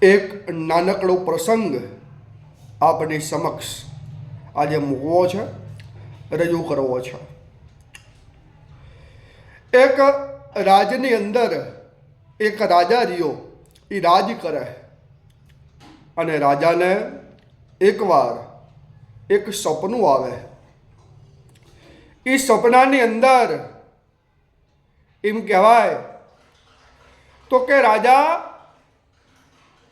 એક નાનકડો પ્રસંગ આપની સમક્ષ આજે મૂકવો છે, રજૂ કરવો છે. એક રાજની અંદર એક રાજા રહ્યો એ રાજ કરે અને રાજાને એકવાર એક સપનું આવે. એ સપનાની અંદર એમ કહેવાય, તો કે રાજા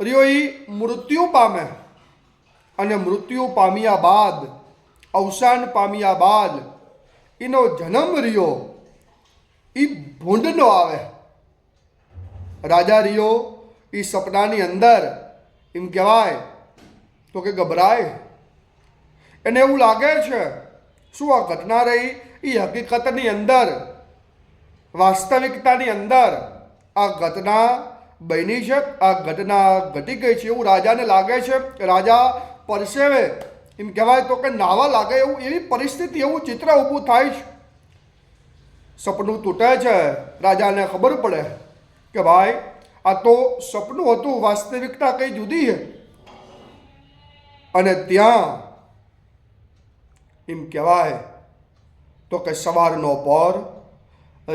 એ મૃત્યુ પામે અને મૃત્યુ પામ્યા બાદ, અવસાન પામ્યા બાદ એનો જન્મ રહ્યો. એ ભૂંડનો આવે. રાજા રહ્યો એ સપનાની અંદર. એમ કહેવાય. તો કે ગભરાય. એને એવું લાગે છે, શું આ ઘટના રહી? એ હકીકતની અંદર, વાસ્તવિકતાની અંદર આ ઘટના બની છે. આ ઘટના ઘટી ગઈ છે એવું રાજાને લાગે છે. રાજા પરસેવે એમ કહેવાય તો કે નાવા લાગે એવું એવી પરિસ્થિતિ, એવું ચિત્ર ઊભું થાય છે. સપનું તૂટે છે. રાજાને ખબર પડે કે ભાઈ, આ તો સપનું હતું, વાસ્તવિકતા કઈ જુદી છે. અને ત્યાં એમ કહેવાય તો કે સવારનો પર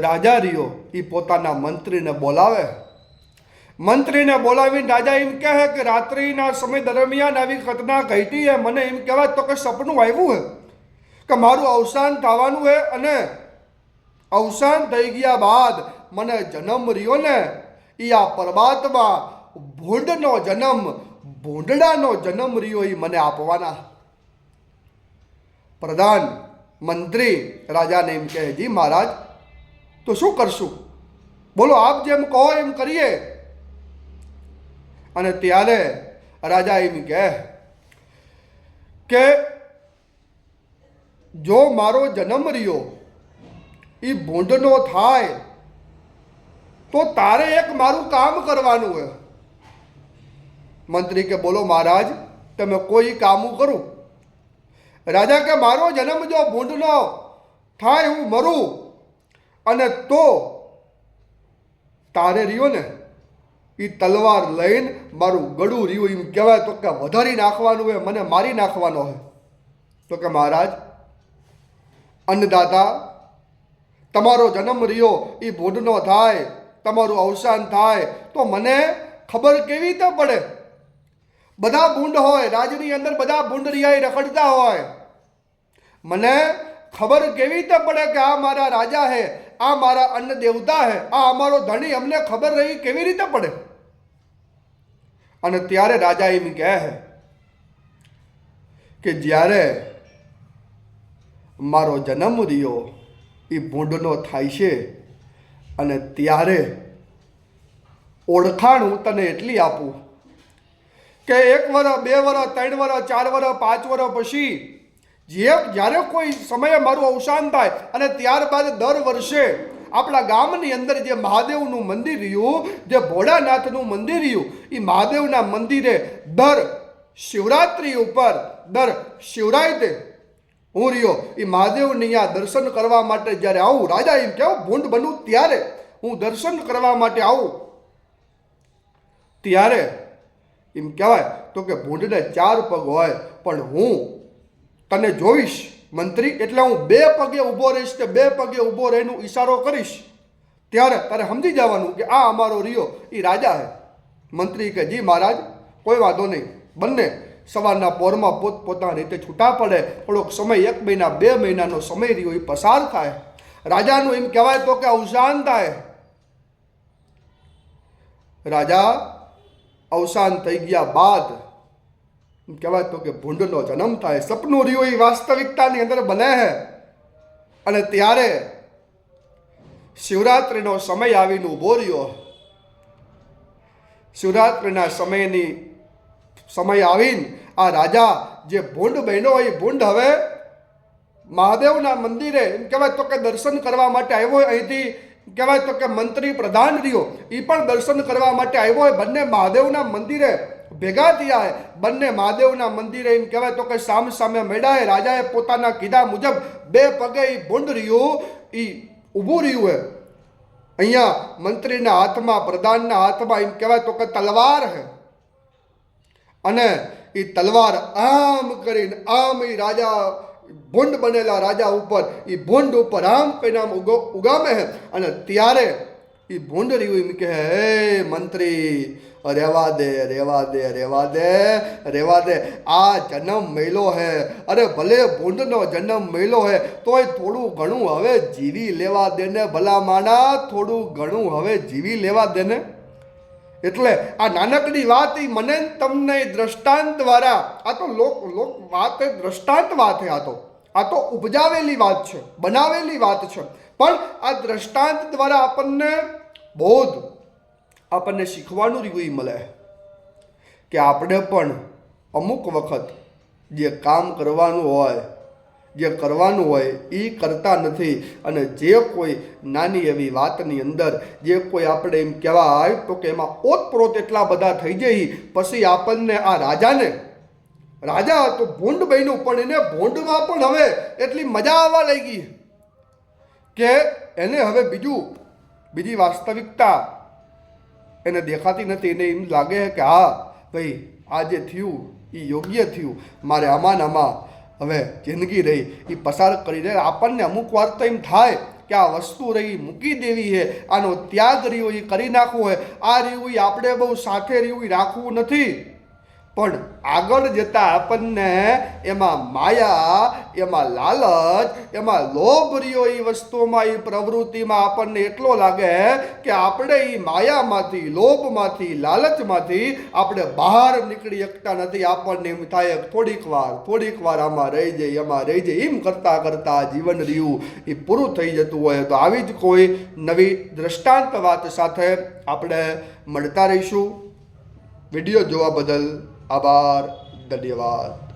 રાજા રહ્યો. એ પોતાના મંત્રીને બોલાવે. મંત્રીને બોલાવીને રાજા એમ કહે કે રાત્રિના સમય દરમિયાન આવી ઘટના ઘટી હે મને એમ કહેવાય તો કે સપનું આવ્યું હે કે મારું અવસાન થવાનું હે અને અવસાન થઈ ગયા બાદ મને જન્મ રહ્યો ને એ આ પરમાત્મા ભૂંડનો જન્મ, ભૂંડડાનો જન્મ રહ્યો એ મને આપવાના. પ્રધાન મંત્રી રાજાને એમ કહે, જી મહારાજ, તો શું કરશું? બોલો, આપ જેમ કહો એમ કરીએ. અને ત્યારે રાજા એમ કહે કે જો મારો જન્મ રહ્યો એ ભૂંડનો થાય, તો તારે એક મારું કામ કરવાનું હોય. મંત્રી કે, બોલો મહારાજ, તમે કોઈ કામ કરું? રાજા કે, મારો જન્મ જો ભૂંડનો થાય, હું મરું, અને તો તારે રહ્યો ને? એ તલવાર લઈને મારું ગળું રહ્યું એમ કહેવાય તો કે વધારી નાખવાનું હોય, મને મારી નાખવાનો હોય. તો કે મહારાજ, અન્નદાતા, તમારો જન્મ રહ્યો એ ભૂંડનો થાય, તમારું અવસાન થાય, તો મને ખબર કેવી રીતે પડે? બધા ભૂંડ હોય, રાજની અંદર બધા ભૂંડ રિયાઈ રખડતા હોય. મને ખબર કેવી રીતે પડે કે આ મારા રાજા હે, આ મારા અન્ન દેવતા હે, આ અમારો ધણી, અમને ખબર રહી કેવી રીતે પડે? અને ત્યારે રાજા એમ કહે છે કે જ્યારે મારો જન્મ રહ્યો, એ ભૂંડનો થાય છે, અને ત્યારે ઓળખાણ હું તને એટલી આપું કે એક વર બે વર ત્રણ વર ચાર વર પાંચ વર પછી જે જ્યારે કોઈ સમયે મારું અવસાન થાય અને ત્યારબાદ દર વર્ષે આપણા ગામની અંદર જે મહાદેવનું મંદિર રહ્યું, જે ભોળાનાથનું મંદિર રહ્યું એ મહાદેવના મંદિરે દર શિવરાત્રિ ઉપર, દર શિવરાત્રે હું રહ્યો એ મહાદેવની આ દર્શન કરવા માટે જ્યારે આવું, રાજા એમ કેવું ભૂંડ બનું ત્યારે હું દર્શન કરવા માટે આવું. ત્યારે એમ કહેવાય, તો કે ભૂંડને ચાર પગ હોય, પણ હું તને જોઈશ, મંત્રી, એટલે હું બે પગે ઊભો રહીશ કે બે પગે ઊભો રહીને ઈશારો કરીશ. ત્યારે તારે સમજી જવાનું કે આ અમારો રિયો એ રાજા છે મંત્રી કે, જી મહારાજ, કોઈ વાંધો નહીં. બંને સવારના પોરમાં પોત પોતાની રીતે છૂટા પડે. થોડોક સમય, એક મહિના, બે મહિનાનો સમય રહ્યો એ પસાર થાય. રાજાનું એમ કહેવાય તો કે અવસાન થાય. રાજા, અવસાન થઈ ગયા બાદ કહેવાય તો કે ભૂંડનો જન્મ થાય. સપનું રહ્યું એ વાસ્તવિકતાની અંદર બને છે અને ત્યારે શિવરાત્રિનો સમય આવીને ઊભો રહ્યો. શિવરાત્રિના સમયની સમય આવીને આ રાજા જે ભૂંડ બહેનો એ ભૂંડ હવે મહાદેવના મંદિરે એમ કહેવાય તો કે દર્શન કરવા માટે આવ્યો અહીંથી. કહેવાય તો કે મંત્રી પ્રધાન રહ્યો. એ પણ દર્શન કરવા માટે આવ્યો હોય બંને મહાદેવના મંદિરે. ભેગા થયા બંને મહાદેવના મંદિરે એમ કહેવાય તો કે સામ સામે મેળાએ રાજાએ પોતાના કીધા મુજબ બે પગે એ ભૂંડ રહ્યું એ ઊભું રહ્યું હે. અહીંયા મંત્રીના હાથમાં, પ્રધાનના હાથમાં એમ કહેવાય તો કે તલવાર હે. અને એ તલવાર આમ કરીને, આમ એ રાજા, ભૂંડ બનેલા રાજા ઉપર એ ભૂંડ ઉપર આમ પરિણામ આમ ઉગો, ઉગામે હે. અને ત્યારે એ ભૂંડ રહ્યું એમ કે હે મંત્રી, રેવા દે રેવા દે રેવા દે રેવા દે. આ જન્મ મેલો હે. અરે ભલે ભૂંડનો જન્મ મેલો હે, તોય થોડું ઘણું હવે જીવી લેવા દે ભલા માના થોડું ઘણું હવે જીવી લેવા દે ને. એટલે આ નાનકડી વાત એ મને તમને દ્રષ્ટાંત દ્વારા આ તો લોક લોક વાત દ્રષ્ટાંત વાત આ તો. આ તો ઉપજાવેલી વાત છે, બનાવેલી વાત છે. પણ આ દ્રષ્ટાંત દ્વારા આપણને બોધ આપણને શીખવાનું ઈ મળે. કે આપણે પણ અમુક વખત જે કામ કરવાનું હોય, જે કરવાનું હોય એ કરતા નથી અને જે કોઈ નાની એવી વાતની અંદર જે કોઈ આપણે એમ કહેવાય તો કે એમાં ઓતપ્રોત એટલા બધા થઈ જાય પછી આપણને આ રાજાને, રાજા તો ભૂંડ બન્યું પણ એને ભૂંડમાં પણ હવે એટલી મજા આવવા લાગી કે એને હવે બીજું બીજી વાસ્તવિકતા એને દેખાતી નથી એને એમ લાગે છે કે હા, ભાઈ, આ જે થયું, એ યોગ્ય થયું. મારે આમાં આમાં હવે જિંદગી રહી. એ પસાર કરી દે આપણને અમુક વાર તો એમ થાય કે આ વસ્તુ રહી, મૂકી દેવી છે. આનો ત્યાગ રહ્યો એ કરી નાખવો હોય આ રહ્યું આપણે બહુ સાથે રહ્યું રાખવું નથી. પણ આગળ જતાં આપણને એમાં માયા, એમાં લાલચ, એમાં લોભ રહ્યો એ વસ્તુમાં એ પ્રવૃત્તિમાં આપણને એટલો લાગે કે આપણે એ માયામાંથી, લોભમાંથી, લાલચમાંથી આપણે બહાર નીકળી શકતા નથી. આપણને એમ થાય થોડીક વાર થોડીક વાર આમાં રહી જાય એમાં રહી જાય એમ કરતા કરતા જીવન રહ્યું એ પૂરું થઈ જતું હોય તો આવી જ કોઈ નવી દ્રષ્ટાંત વાત સાથે આપણે મળતા રહીશું. વીડિયો જોવા બદલ આભાર ધન્યવાદ.